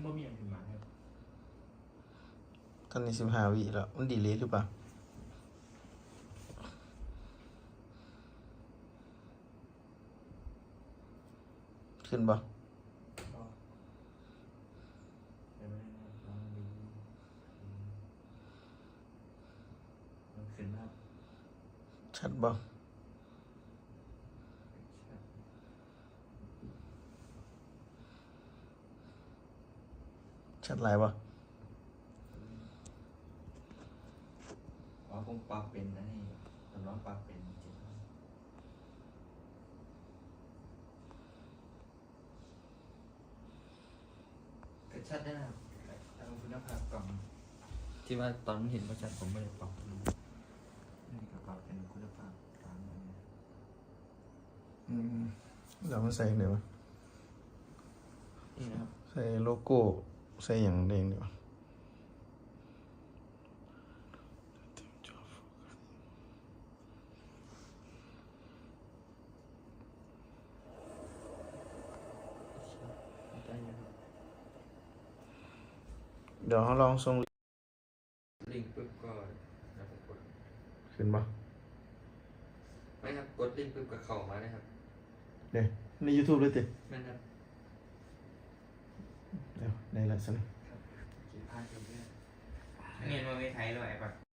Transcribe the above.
งบ่มีอย่งอื่นมาเลยตอนนี้สิบห้าวิแล้ว มันดีเลยหรือเปล่าขึ้นบ่ชัดบ้าง ชัดบ่ชัดหลายบ่ว่าผมปรับเป็นนะนี่ผมลองปรับเป็นจริงก็ชัดได้นะครับเอาคุณภาพกล่องที่ว่าตอนเห็นว่าชัดผมไม่ได้ปรับนี่ก็ปรับเป็นคุณภาพตามนั้นนะอืมแล้วมันใส่ไหนวะนี่นะครับ ใส่โลโก้ ใส่อย่างเด่นดีวะได้อยู่ครับเดี๋ยวเขาลองส่งลิงก์ปุ๊บก็นะผมกดขึ้นบ่ไม่ครับกดลิงก์ปุ๊บก็เข้ามาเลยครับเดี๋ยวใน YouTube เลยติแม่นครับเดี๋ยว ได้ล้วสินะกี่พลาดกันเพื่อนเงินมันไม่ใช้ด้วยป่ะ